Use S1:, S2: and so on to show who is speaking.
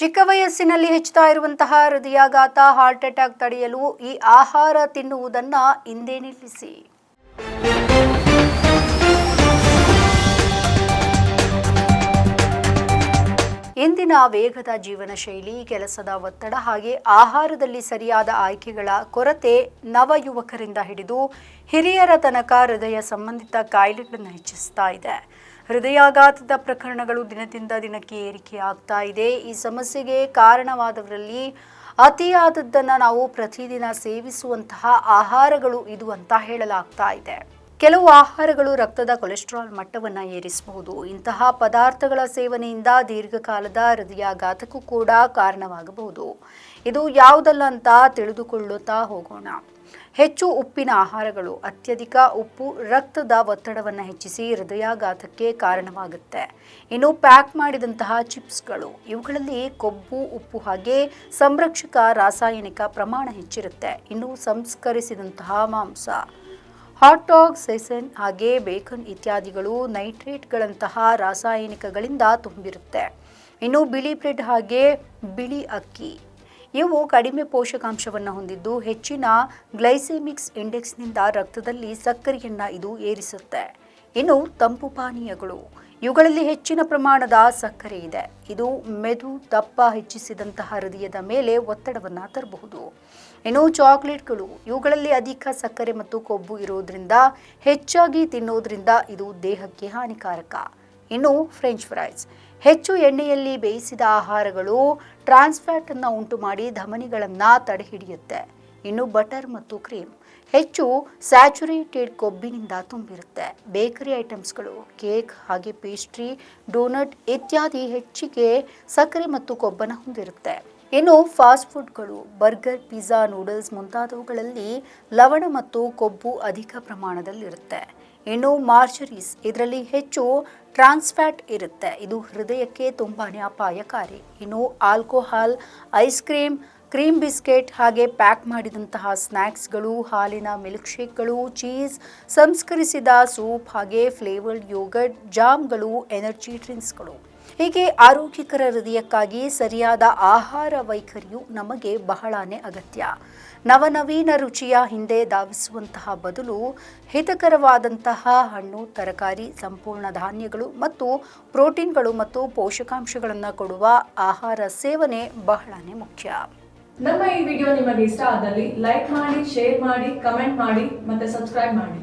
S1: ಚಿಕ್ಕ ವಯಸ್ಸಿನಲ್ಲಿ ಹೆಚ್ಚುತ್ತಾ ಇರುವಂತಹ ಹೃದಯಾಘಾತ ಹಾರ್ಟ್ ಅಟ್ಯಾಕ್ ತಡೆಯಲು ಈ ಆಹಾರ ತಿನ್ನುವುದನ್ನ ಹಿಂದೆ ನಿಲ್ಲಿಸಿ. ಇಂದಿನ ವೇಗದ ಜೀವನ ಶೈಲಿ, ಕೆಲಸದ ಒತ್ತಡ ಹಾಗೆ ಆಹಾರದಲ್ಲಿ ಸರಿಯಾದ ಆಯ್ಕೆಗಳ ಕೊರತೆ ನವ ಯುವಕರಿಂದ ಹಿಡಿದು ಹಿರಿಯರ ತನಕ ಹೃದಯ ಸಂಬಂಧಿತ ಕಾಯಿಲೆಗಳನ್ನು ಹೆಚ್ಚಿಸ್ತಾ ಇದೆ. ಹೃದಯಾಘಾತದ ಪ್ರಕರಣಗಳು ದಿನದಿಂದ ದಿನಕ್ಕೆ ಏರಿಕೆ ಆಗ್ತಾ ಇದೆ. ಈ ಸಮಸ್ಯೆಗೆ ಕಾರಣವಾದವರಲ್ಲಿ ಅತಿಯಾದದ್ದನ್ನು ನಾವು ಪ್ರತಿದಿನ ಸೇವಿಸುವಂತಹ ಆಹಾರಗಳು ಇದು ಅಂತ ಹೇಳಲಾಗ್ತಾ ಇದೆ. ಕೆಲವು ಆಹಾರಗಳು ರಕ್ತದ ಕೊಲೆಸ್ಟ್ರಾಲ್ ಮಟ್ಟವನ್ನು ಏರಿಸಬಹುದು. ಇಂತಹ ಪದಾರ್ಥಗಳ ಸೇವನೆಯಿಂದ ದೀರ್ಘಕಾಲದ ಹೃದಯಾಘಾತಕ್ಕೂ ಕೂಡ ಕಾರಣವಾಗಬಹುದು. ಇದು ಯಾವುದಲ್ಲ ಅಂತ ತಿಳಿದುಕೊಳ್ಳುತ್ತಾ ಹೋಗೋಣ. ಹೆಚ್ಚು ಉಪ್ಪಿನ ಆಹಾರಗಳು, ಅತ್ಯಧಿಕ ಉಪ್ಪು, ರಕ್ತದ ಒತ್ತಡವನ್ನು ಹೆಚ್ಚಿಸಿ ಹೃದಯಾಘಾತಕ್ಕೆ ಕಾರಣವಾಗುತ್ತೆ. ಇನ್ನು ಪ್ಯಾಕ್ ಮಾಡಿದಂತಹ ಚಿಪ್ಸ್ಗಳು, ಇವುಗಳಲ್ಲಿ ಕೊಬ್ಬು, ಉಪ್ಪು ಹಾಗೆ ಸಂರಕ್ಷಕ ರಾಸಾಯನಿಕ ಪ್ರಮಾಣ ಹೆಚ್ಚಿರುತ್ತೆ. ಇನ್ನು ಸಂಸ್ಕರಿಸಿದಂತಹ ಮಾಂಸ ಹಾಟ್ ಡಾಗ್ ಸೆಸನ್ ಹಾಗೆ ಬೇಕನ್ ಇತ್ಯಾದಿಗಳು ನೈಟ್ರೇಟ್ಗಳಂತಹ ರಾಸಾಯನಿಕಗಳಿಂದ ತುಂಬಿರುತ್ತೆ. ಇನ್ನು ಬಿಳಿ ಬ್ರೆಡ್ ಹಾಗೆ ಬಿಳಿ ಅಕ್ಕಿ ಇವು ಕಡಿಮೆ ಪೋಷಕಾಂಶವನ್ನು ಹೊಂದಿದ್ದು ಹೆಚ್ಚಿನ ಗ್ಲೈಸೆಮಿಕ್ಸ್ ಇಂಡೆಕ್ಸ್ನಿಂದ ರಕ್ತದಲ್ಲಿ ಸಕ್ಕರೆಯನ್ನು ಇದು ಏರಿಸುತ್ತೆ. ಇನ್ನು ತಂಪು ಪಾನೀಯಗಳು. ಇವುಗಳಲ್ಲಿ ಹೆಚ್ಚಿನ ಪ್ರಮಾಣದ ಸಕ್ಕರೆ ಇದೆ. ಇದು ಮೆದು, ದಪ್ಪ ಹೆಚ್ಚಿಸಿದಂತಹ ಹೃದಯದ ಮೇಲೆ ಒತ್ತಡವನ್ನು ತರಬಹುದು. ಇನ್ನು ಚಾಕ್ಲೇಟ್ಗಳು. ಇವುಗಳಲ್ಲಿ ಅಧಿಕ ಸಕ್ಕರೆ ಮತ್ತು ಕೊಬ್ಬು ಇರೋದ್ರಿಂದ ಹೆಚ್ಚಾಗಿ ತಿನ್ನೋದ್ರಿಂದ ಇದು ದೇಹಕ್ಕೆ ಹಾನಿಕಾರಕ. ಇನ್ನು ಫ್ರೆಂಚ್ ಫ್ರೈಸ್. ಹೆಚ್ಚು ಎಣ್ಣೆಯಲ್ಲಿ ಬೇಯಿಸಿದ ಆಹಾರಗಳು ಟ್ರಾನ್ಸ್ಫ್ಯಾಟ್ ಅನ್ನು ಉಂಟು ಮಾಡಿ ಧಮನಿಗಳನ್ನು ತಡೆಹಿಡಿಯುತ್ತೆ. ಇನ್ನು ಬಟರ್ ಮತ್ತು ಕ್ರೀಮ್ ಹೆಚ್ಚು ಸ್ಯಾಚುರೇಟೆಡ್ ಕೊಬ್ಬಿನಿಂದ ತುಂಬಿರುತ್ತೆ. ಬೇಕರಿ ಐಟಮ್ಸ್ಗಳು ಕೇಕ್ ಹಾಗೆ ಪೇಸ್ಟ್ರಿ ಡೋನಟ್ ಇತ್ಯಾದಿ ಹೆಚ್ಚಿಗೆ ಸಕ್ಕರೆ ಮತ್ತು ಕೊಬ್ಬನ್ನು ಹೊಂದಿರುತ್ತೆ. ಇನ್ನು ಫಾಸ್ಟ್ ಫುಡ್ಗಳು ಬರ್ಗರ್ ಪಿಜ್ಜಾ ನೂಡಲ್ಸ್ ಮುಂತಾದವುಗಳಲ್ಲಿ ಲವಣ ಮತ್ತು ಕೊಬ್ಬು ಅಧಿಕ ಪ್ರಮಾಣದಲ್ಲಿರುತ್ತೆ. ಇನ್ನು ಮಾರ್ಚರೀಸ್ ಇದರಲ್ಲಿ ಹೆಚ್ಚು ಟ್ರಾನ್ಸ್ಫ್ಯಾಟ್ ಇರುತ್ತೆ. ಇದು ಹೃದಯಕ್ಕೆ ತುಂಬಾ ಅಪಾಯಕಾರಿ. ಇನ್ನು alcohol, ice cream cream biscuit ಹಾಗೆ ಪ್ಯಾಕ್ ಮಾಡಿದಂತಹ ಸ್ನ್ಯಾಕ್ಸ್ಗಳು ಹಾಲಿನ ಮಿಲ್ಕ್ ಶೇಕ್ಗಳು ಚೀಸ್, ಸಂಸ್ಕರಿಸಿದ ಸೂಪ್ ಹಾಗೆ ಫ್ಲೇವರ್ಡ್ ಯೋಗರ್ಟ್, ಜಾಮ್ಗಳು, ಎನರ್ಜಿ ಡ್ರಿಂಕ್ಸ್ಗಳು. ಹೀಗೆ ಆರೋಗ್ಯಕರ ಹೃದಯಕ್ಕಾಗಿ ಸರಿಯಾದ ಆಹಾರ ವೈಖರಿಯು ನಮಗೆ ಬಹಳಾನೇ ಅಗತ್ಯ. ನವನವೀನ ರುಚಿಯ ಹಿಂದೆ ಧಾವಿಸುವಂತಹ ಬದಲು ಹಿತಕರವಾದಂತಹ ಹಣ್ಣು, ತರಕಾರಿ, ಸಂಪೂರ್ಣ ಧಾನ್ಯಗಳು ಮತ್ತು ಪ್ರೋಟೀನ್ಗಳು ಮತ್ತು ಪೋಷಕಾಂಶಗಳನ್ನು ಕೊಡುವ ಆಹಾರ ಸೇವನೆ ಬಹಳನೇ ಮುಖ್ಯ.
S2: ನಮ್ಮ ಈ ವಿಡಿಯೋ ನಿಮಗೆ ಇಷ್ಟ ಆದಲ್ಲಿ ಲೈಕ್ ಮಾಡಿ, ಶೇರ್ ಮಾಡಿ, ಕಮೆಂಟ್ ಮಾಡಿ ಮತ್ತೆ ಸಬ್ಸ್ಕ್ರೈಬ್ ಮಾಡಿ.